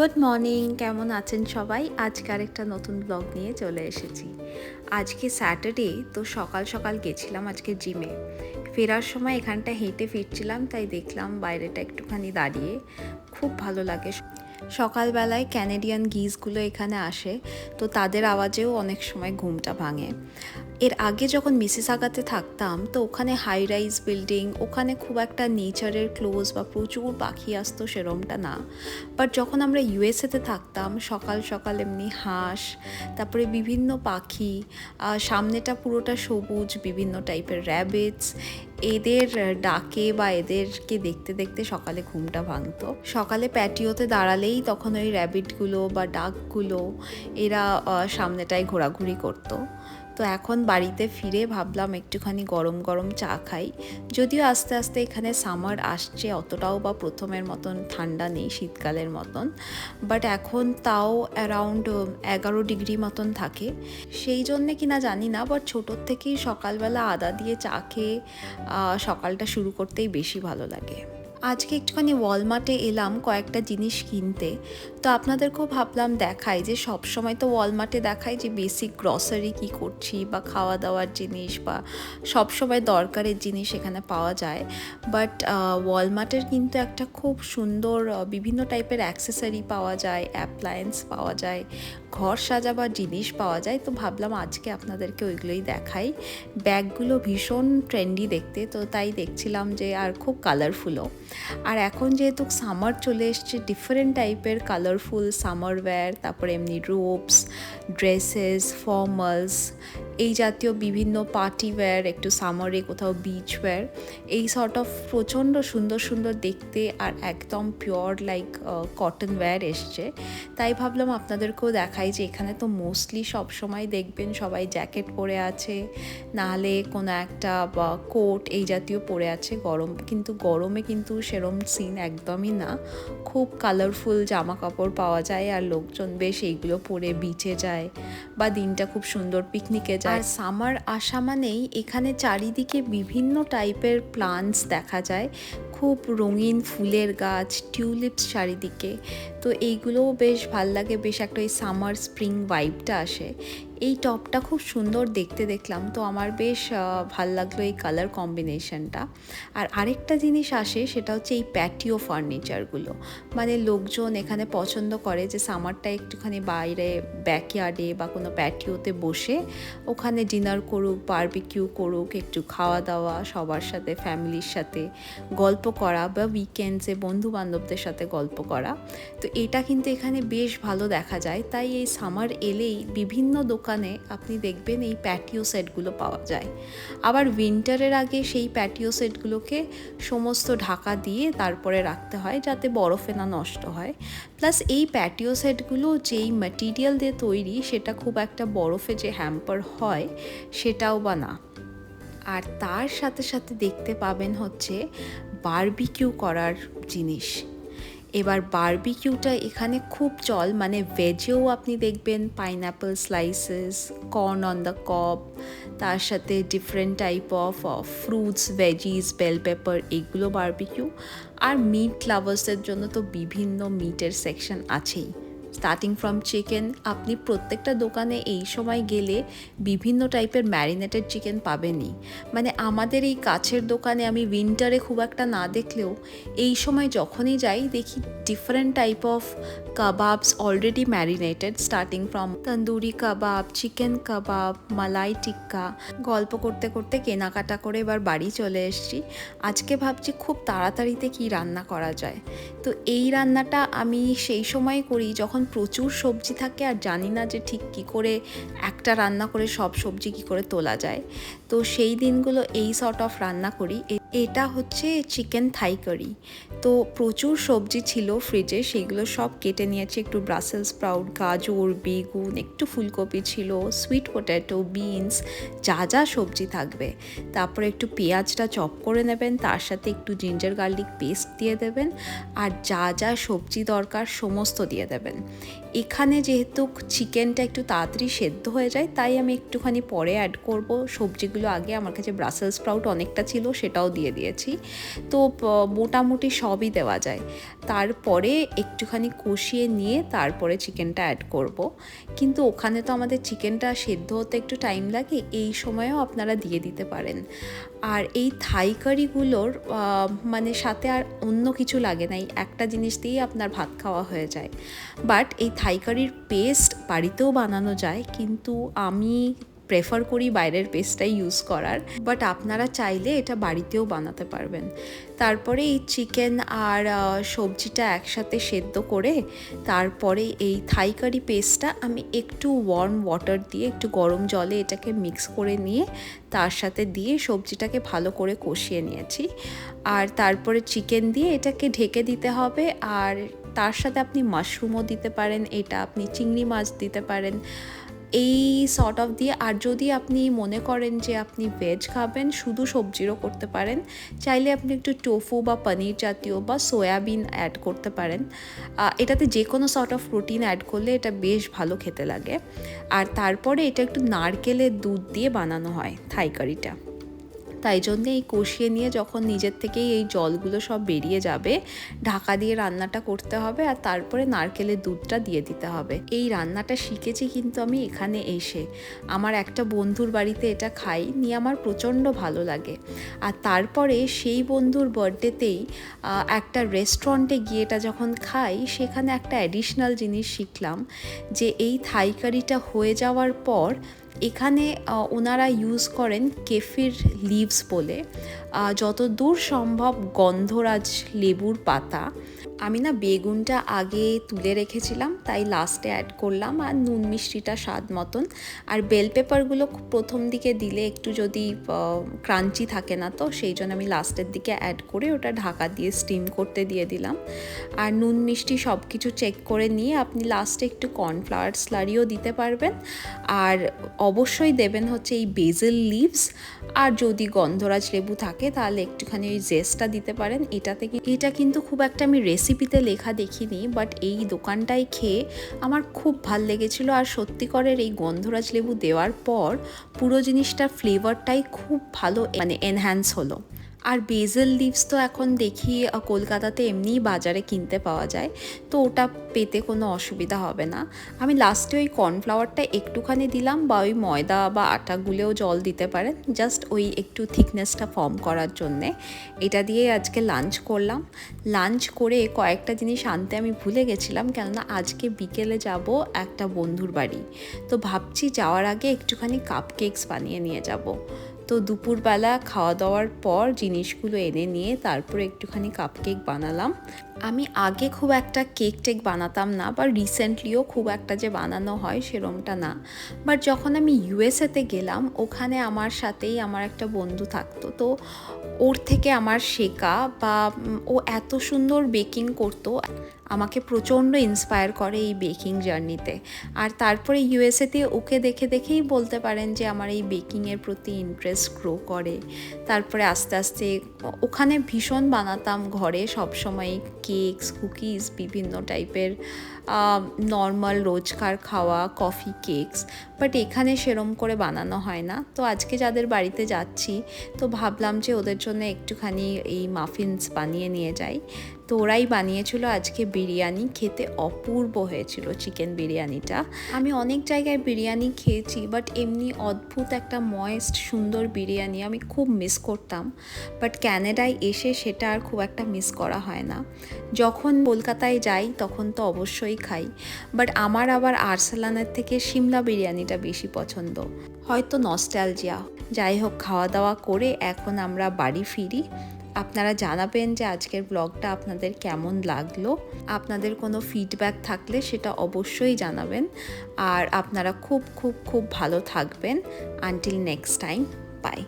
Good morning, কেমন আছেন সবাই? আজকে আরেকটা নতুন ব্লগ নিয়ে চলে এসেছি। আজকে স্যাটারডে তো সকাল সকাল গেছিলাম আজকে জিমে ফেরার সময় এখানটা হেঁটে ফিরছিলাম, তাই দেখলাম বাইরেটা একটুখানি দাঁড়িয়ে খুব ভালো লাগে। সকালবেলায় ক্যানেডিয়ান গিজগুলো এখানে আসে, তো তাদের আওয়াজেও অনেক সময় ঘুমটা ভাঙে। এর আগে যখন মিসেস আগাতে থাকতাম, তো ওখানে হাই রাইজ বিল্ডিং ওখানে খুব একটা নেচারের ক্লোজ বা প্রচুর পাখি আসতো সেরমটা না। বাট যখন আমরা ইউএসএতে থাকতাম, সকাল সকাল এমনি হাঁস, তারপরে বিভিন্ন পাখি সামনেটা পুরোটা সবুজ, বিভিন্ন টাইপের র্যাবিটস এদের ডাকে বা এদেরকে দেখতে দেখতে সকালে ঘুমটা ভাঙতো। সকালে প্যাটিওতে দাঁড়ালেই তখন ওই র্যাবিটগুলো বা ডাকগুলো এরা সামনেটায় ঘোরাঘুরি করতো। তো এখন বাড়িতে ফিরে ভাবলাম একটুখানি গরম গরম চা খাই। যদিও আস্তে আস্তে এখানে সামার আসছে, অতটাও বা প্রথমের মতন ঠান্ডা নেই শীতকালের মতন। বাট এখন তাও অ্যারাউন্ড এগারো ডিগ্রি মতন থাকে। সেই জন্যে কিনা জানি না, বাট ছোটোর থেকেই সকালবেলা আদা দিয়ে চা খেয়ে সকালটা শুরু করতেই বেশি ভালো লাগে। আজকে একটুখানি ওয়ালমার্টে এলাম কয়েকটা জিনিস কিনতে। তো আপনাদেরকেও ভাবলাম দেখাই যে সব সময় তো ওয়ালমার্টে দেখাই যে বেসিক গ্রসারি কি করছি বা খাওয়া দাওয়ার জিনিস বা সব সময় দরকারের জিনিস এখানে পাওয়া যায়। বাট ওয়ালমার্টের কিন্তু একটা খুব সুন্দর বিভিন্ন টাইপের অ্যাক্সেসরি পাওয়া যায় অ্যাপ্লায়েন্স পাওয়া যায়, ঘর সাজাবার জিনিস পাওয়া যায়। তো ভাবলাম আজকে আপনাদেরকে ওইগুলোই দেখাই। ব্যাগগুলো ভীষণ ট্রেন্ডি দেখতে, তো তাই দেখছিলাম যে আর খুব কালারফুলও আর এখন যেহেতু সামার চলে এসছে ডিফারেন্ট টাইপের কালারফুল সামার ওয়্যার তারপরে এমনি রোপস ড্রেসেস ফর্মালস এই জাতীয় বিভিন্ন পার্টি ওয়্যার একটু সামারে কোথাও বিচ ওয়্যার এই সর্ট অফ প্রচণ্ড সুন্দর সুন্দর দেখতে আর একদম পিওর লাইক কটন ওয়্যার এসছে। তাই ভাবলাম আপনাদেরকেও দেখাই যে এখানে তো মোস্টলি সব সময় দেখবেন সবাই জ্যাকেট পরে আছে নাহলে কোনো একটা, বা কোট এই জাতীয় পরে আছে গরম, কিন্তু গরমে কিন্তু সেরম সিন একদমই না। খুব কালারফুল জামা কাপড় পাওয়া যায় আর লোকজন বেশ এইগুলো পরে বিচে যায়, বা দিনটা খুব সুন্দর পিকনিকে যায়। আর সামার আসা মানেই এখানে চারিদিকে বিভিন্ন টাইপের প্লান্টস দেখা যায়। খুব রঙিন ফুলের গাছ টিউলিপস চারিদিকে। তো এইগুলোও বেশ ভালো লাগে, বেশ একটা ওই সামার, স্প্রিং ভাইবটা আসে। এই টপটা খুব সুন্দর দেখতে দেখলাম, তো আমার বেশ ভালো লাগল এই কালার কম্বিনেশনটা। আর আরেকটা জিনিস আসে, সেটা হচ্ছে এই প্যাটিও ফার্নিচারগুলো। মানে লোকজন এখানে পছন্দ করে যে সামারটা একটুখানি বাইরে ব্যাকয়ার্ডে বা কোনো প্যাটিওতে বসে ওখানে ডিনার করুক, বারবিকিউ করুক, একটু খাওয়া দাওয়া, সবার সাথে, ফ্যামিলির সাথে, গল্প করা বা উইকেন্ডসে বন্ধু বান্ধবদের সাথে গল্প করা। তো এটা কিন্তু এখানে বেশ ভালো দেখা যায়। তাই এই সামার এলেই বিভিন্ন দোকানে আপনি দেখবেন এই প্যাটিও সেটগুলো পাওয়া যায়। আবার উইন্টারের আগে সেই প্যাটিও সেটগুলোকে সমস্ত ঢাকা দিয়ে তারপরে রাখতে হয় যাতে বরফে না নষ্ট হয়। প্লাস এই প্যাটিও সেটগুলো যেই ম্যাটেরিয়াল দিয়ে তৈরি সেটা খুব একটা বরফে যে হ্যাম্পার হয় সেটাও বা না। আর তার সাথে সাথে দেখতে পাবেন হচ্ছে বারবিকিউ করার জিনিস। এবার বারবিকিউটা এখানে খুব চল মানে ভেজেও আপনি দেখবেন pineapple slices corn on the cob তার সাথে different type of fruits veggies bell pepper এগুলো বারবিকিউ আর মিট লাভার্সের জন্য তো বিভিন্ন মিটের সেকশন আছেই। স্টার্টিং ফ্রম চিকেন আপনি প্রত্যেকটা দোকানে এই সময় গেলে বিভিন্ন টাইপের ম্যারিনেটেড চিকেন পাবেনই। মানে আমাদের এই কাছের দোকানে আমি উইন্টারে খুব একটা না দেখলেও এই সময় যখনই যাই দেখি different type of kebabs already marinated starting from tandoori kebab chicken kebab malai tikka গল্প করতে করতে কেনাকাটা করে এবার বাড়ি চলে এসেছি। আজকে ভাবছি খুব তাড়াতাড়িতে কি রান্না করা যায়। তো এই রান্নাটা আমি সেই সময় করি যখন প্রচুর সবজি থাকে আর জানি না যে ঠিক কি করে একটা রান্না করে সব সবজি কি করে তোলা যায়। তো সেই দিনগুলো এই সর্ট অফ রান্না করি। এটা হচ্ছে চিকেন থাই কারি তো প্রচুর সবজি ছিল ফ্রিজে সেগুলো সব কেটে নিয়েছি। একটু ব্রাসেল স্প্রাউট গাজর, বেগুন, একটু ফুলকপি ছিল সুইট পটেটো বিনস যা যা সবজি থাকবে। তারপরে একটু পেঁয়াজটা চপ করে নেবেন, তার সাথে একটু জিঞ্জার গার্লিক পেস্ট দিয়ে দেবেন, আর যা যা সবজি দরকার সমস্ত দিয়ে দেবেন। এখানে যেহেতু চিকেনটা একটু তাড়াতাড়ি সেদ্ধ হয়ে যায়, তাই আমি একটুখানি পরে অ্যাড করব। সবজিগুলো আগে আমার কাছে ব্রাসেল স্প্রাউট অনেকটা ছিল, সেটাও দিয়ে দিয়ে দিয়েছি। তো মোটামুটি সবই দেওয়া যায়। তারপরে একটুখানি কষিয়ে নিয়ে তারপরে চিকেনটা অ্যাড করব। কিন্তু ওখানে তো আমাদের চিকেনটা সেদ্ধ হতে একটু টাইম লাগে, এই সময়েও আপনারা দিয়ে দিতে পারেন। আর এই থাই কারিগুলোর মানে সাথে আর অন্য কিছু লাগে না, এই একটা জিনিস দিয়েই আপনার ভাত খাওয়া হয়ে যায়। বাট এই থাই কারির পেস্ট বাড়িতেও বানানো যায়, কিন্তু আমি প্রেফার করি বাইরের পেস্টটাই ইউজ করার বাট আপনারা চাইলে এটা বাড়িতেও বানাতে পারবেন। তারপরে এই চিকেন আর সবজিটা একসাথে সেদ্ধ করে, তারপরে এই থাই কারি পেস্টটা আমি একটু ওয়ার্ম ওয়াটার দিয়ে, একটু গরম জলে এটাকে মিক্স করে নিয়ে, তার সাথে দিয়ে সবজিটাকে ভালো করে কষিয়ে নিয়েছি। আর তারপরে চিকেন দিয়ে এটাকে ঢেকে দিতে হবে, আর তার সাথে আপনি মাশরুমও দিতে পারেন, এটা আপনি চিংড়ি মাছ দিতে পারেন। এই সর্ট অফ দিয়ে, আর যদি আপনি মনে করেন যে আপনি ভেজ খাবেন, শুধু সবজিরও করতে পারেন, চাইলে আপনি একটু টোফু বা পনির জাতীয় বা সয়াবিন অ্যাড করতে পারেন। এটাতে যে কোনো সর্ট অফ প্রোটিন অ্যাড করলে এটা বেশ ভালো খেতে লাগে। আর তারপরে এটা একটু নারকেলের দুধ দিয়ে বানানো হয় থাই কারিটা তাই জন্য এই কষিয়ে নিয়ে যখন নিজের থেকেই এই জলগুলো সব বেরিয়ে যাবে, ঢাকা দিয়ে রান্নাটা করতে হবে আর তারপরে নারকেলের দুধটা দিয়ে দিতে হবে। এই রান্নাটা শিখেছি কিন্তু আমি এখানে এসে। আমার একটা বন্ধুর বাড়িতে এটা খাই, নিয়ে আমার প্রচণ্ড ভালো লাগে। আর তারপরে সেই বন্ধুর বার্থডেতেই একটা রেস্টুরেন্টে গিয়ে এটা যখন খাই, সেখানে একটা অ্যাডিশনাল জিনিস শিখলাম যে এই থাই কারিটা হয়ে যাওয়ার পর এখানে ওনারা ইউজ করেন কেফির লিভস বলে। যত দূর সম্ভব গন্ধরাজ লেবুর পাতা। আমি না বেগুনটা আগে তুলে রেখেছিলাম, তাই লাস্টে অ্যাড করলাম আর নুন মিষ্টিটা স্বাদ মতন। আর বেল পেপারগুলো প্রথম দিকে দিলে একটু যদি ক্রাঞ্চি থাকে না তো, সেই জন্য আমি লাস্টের দিকে অ্যাড করে ওটা ঢাকা দিয়ে স্টিম করতে দিয়ে দিলাম। আর নুন মিষ্টি সব কিছু চেক করে নিয়ে আপনি লাস্টে একটু কর্নফ্লাওয়ার স্লারিও দিতে পারবেন। আর অবশ্যই দেবেন হচ্ছে এই বেজেল লিভস আর যদি গন্ধরাজ লেবু থাকে, তাহলে একটুখানি ওই জেসটা দিতে পারেন। এটাতে এটা কিন্তু খুব একটা আমি রেসিপিতে লেখা দেখিনি বাট এই দোকানটায় খেয়ে আমার খুব ভালো লেগেছিল। আর সত্যিকরের এই গন্ধরাজ লেবু দেওয়ার পর পুরো জিনিসটার ফ্লেভারটাই খুব ভালো মানে এনহ্যান্স হলো। আর বেজেল লিভস তো এখন দেখি কলকাতাতে এমনিই বাজারে কিনতে পাওয়া যায়, তো ওটা পেতে কোনো অসুবিধা হবে না। আমি লাস্টে ওই কর্নফ্লাওয়ারটা একটুখানি দিলাম বা ওই ময়দা বা আটা গুলেও জল দিতে পারেন জাস্ট ওই একটু থিকনেসটা ফর্ম করার জন্যে। এটা দিয়ে আজকে লাঞ্চ করলাম। লাঞ্চ করে কয়েকটা জিনিস আনতে আমি ভুলে গেছিলাম, কেননা আজকে বিকেলে যাব একটা বন্ধুর বাড়ি। তো ভাবছি যাওয়ার আগে একটুখানি কাপ কেকস বানিয়ে নিয়ে যাব। তো দুপুরবেলা খাওয়া দাওয়ার পর জিনিসগুলো এনে নিয়ে তারপরে একটুখানি কাপকেক বানালাম। আমি আগে খুব একটা কেক টেক বানাতাম না বা রিসেন্টলিও খুব একটা যে বানানো হয় সেরমটা না। বাট যখন আমি ইউএসএতে গেলাম, ওখানে আমার সাথেই আমার একটা বন্ধু থাকতো। তো ওর থেকে আমার শেখা বা ও এত সুন্দর বেকিং করতো। আমাকে প্রচণ্ড ইন্সপায়ার করে এই বেকিং জার্নিতে আর তারপরে ইউএসএতে ওকে দেখে দেখেই বলতে পারেন যে আমার এই বেকিংয়ের প্রতি ইন্টারেস্ট গ্রো করে। তারপরে আস্তে আস্তে ওখানে ভীষণ বানাতাম ঘরে সবসময় কেকস কুকিজ বিভিন্ন টাইপের নর্মাল রোজকার খাওয়া কফি কেকস বাট এখানে সেরম করে বানানো হয় না। তো আজকে যাদের বাড়িতে যাচ্ছি, তো ভাবলাম যে ওদের জন্য একটুখানি এই মাফিনস বানিয়ে নিয়ে যাই। তো ওরাই বানিয়েছিল আজকে বিরিয়ানি, খেতে অপূর্ব হয়েছিল চিকেন বিরিয়ানিটা। আমি অনেক জায়গায় বিরিয়ানি খেয়েছি বাট এমনি অদ্ভুত একটা ময়েস্ট সুন্দর বিরিয়ানি আমি খুব মিস করতাম। বাট ক্যানাডায় এসে সেটা আর খুব একটা মিস করা হয় না। যখন কলকাতায় যাই, তখন তো অবশ্যই খাই। বাট আমার আবার আরসালানের থেকে সিমলা বিরিয়ানিটা বেশি পছন্দ। হয়তো নস্টালজিয়া যাই হোক খাওয়া দাওয়া করে এখন আমরা বাড়ি ফিরি। আপনারা জানাবেন যে আজকের ব্লগটা আপনাদের কেমন লাগল। আপনাদের কোনো ফিডব্যাক থাকলে সেটা অবশ্যই জানাবেন। আর আপনারা খুব খুব খুব ভালো থাকবেন। Until next time by